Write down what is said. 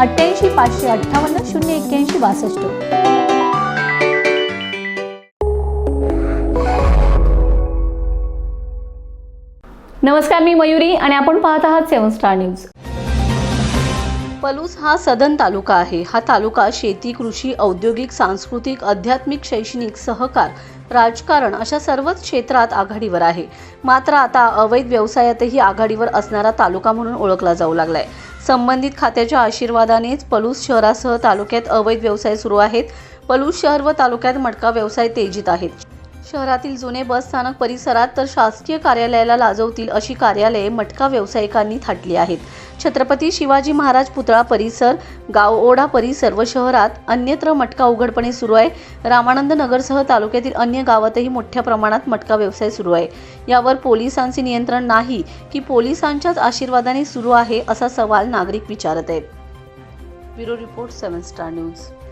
अठ्ठ्याऐंशी पाचशे अठ्ठावन्न शून्य एक्क्याऐंशी बासष्ट. नमस्कार मी मयुरी आणि आपण पाहत आहात सेवन स्टार न्यूज. पलूस हा सदन तालुका आहे. हा तालुका शेती कृषी औद्योगिक सांस्कृतिक आध्यात्मिक शैक्षणिक सहकार राजकारण अशा सर्वच क्षेत्रात आघाडीवर आहे. मात्र आता अवैध व्यवसायातही आघाडीवर असणारा तालुका म्हणून ओळखला जाऊ लागलाय. संबंधित खात्याच्या आशीर्वादानेच पलूस शहरासह तालुक्यात अवैध व्यवसाय सुरू आहेत. पलूस शहर व तालुक्यात मटका व्यवसाय तेजीत आहेत. शहरातील जुने बस स्थानक परिसरात तर शासकीय कार्यालयाला लाजवतील अशी कार्यालये मटका व्यावसायिकांनी थाटली आहेत. छत्रपती शिवाजी महाराज पुतळा परिसर गावओढा परिसर व शहरात अन्यत्र मटका उघडपणे सुरू आहे. रामानंद नगरसह तालुक्यातील अन्य गावातही मोठ्या प्रमाणात मटका व्यवसाय सुरू आहे. यावर पोलिसांचे नियंत्रण नाही की पोलिसांच्याच आशीर्वादाने सुरू आहे असा सवाल नागरिक विचारत आहेत. Bureau report seven star news.